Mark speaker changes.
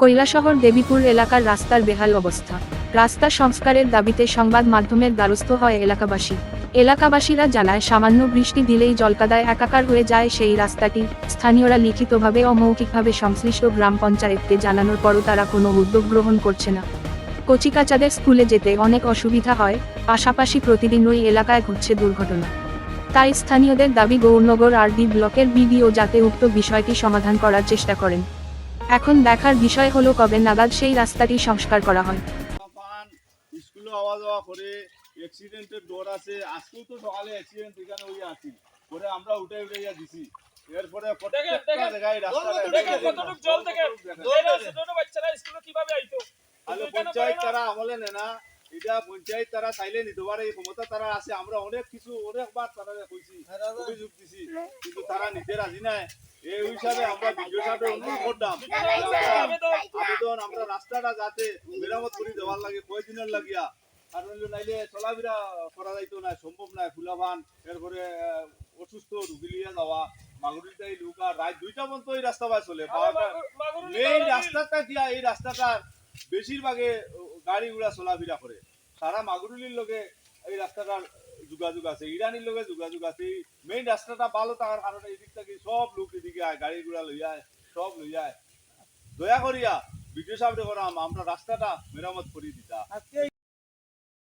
Speaker 1: কৈলাসহর দেবীপুর এলাকার রাস্তার বেহাল অবস্থা। রাস্তা সংস্কারের দাবিতে সংবাদ মাধ্যমের দ্বারস্থ হয় এলাকাবাসী। এলাকাবাসীরা জানায়, সামান্য বৃষ্টি দিলেই জলকাদায় একাকার হয়ে যায় সেই রাস্তাটি। স্থানীয়রা লিখিতভাবে অমৌখিকভাবে সংশ্লিষ্ট গ্রাম পঞ্চায়েতকে জানানোর পরও তারা কোনো উদ্যোগ গ্রহণ করছে না। কচিকাচাদের স্কুলে যেতে অনেক অসুবিধা হয়, পাশাপাশি প্রতিদিন ওই এলাকায় ঘটছে দুর্ঘটনা। তাই স্থানীয়দের দাবি গৌরনগর আর ডি ব্লকের বিডিও যাতে উক্ত বিষয়টি সমাধান করার চেষ্টা করেন। এখন দেখার বিষয় হলো কবে নাগাদ সেই রাস্তাটি সংস্কার করা হয়।
Speaker 2: স্কুলে আওয়া যাওয়া করে অ্যাক্সিডেন্টের ডর আছে। আজকেও তো সকালে অ্যাক্সিডেন্ট এখানে ওই আছি। পরে আমরা উঠে উঠে দিছি। এরপরে প্রত্যেকটা জায়গায় রাস্তাটা
Speaker 3: জল দেখেন। ছোট বাচ্চারা স্কুলে কীভাবে আইতো?
Speaker 2: তাহলে পঞ্চায়েত তারা আমলে নেয় না এটা পঞ্চায়েত তারা চাইলে নিতে পারে এই ক্ষমতা তারা আছে। আমরা অনেক কিছু অনেকবার তারা কইছি অভিযোগ দিছি। কিন্তু তারা নিতে রাজি নাই। এই হিসাবে আমরা বিডিও সাহেব অনুরোধ করতাম।
Speaker 3: আবেদন
Speaker 2: আবেদন আমরা রাস্তাটা যাতে মেরামত করে দেওয়ার লাগে কয়দিনের লাগিয়া। কারণ নাইলে চলাফেরা করা যাইতো না সম্ভব না ফুলাবান এরপরে অসুস্থ রুগী লিয়ে যাওয়া মাগুরিটাই লুকা রাত দুইটা পর্যন্ত এই রাস্তা বাই চলে। মেইন রাস্তাটা দিয়া এই রাস্তাটার বেশিরভাগে গাড়ি ঘোড়া চলাফেরা করে। সারা মাগুরুলির লগে এই রাস্তাটার যোগাযোগ আছে, ইরানির লগে যোগাযোগ আছে মেইন রাস্তাটা ভালো থাকার কারণে এদিক থেকে সব লোক এদিকে আয়, গাড়ি ঘোড়া লই আয়, সব লই আয়। দয়া করিয়া বিডিও সাহেব আমরা রাস্তাটা মেরামত করিয়ে দিতা।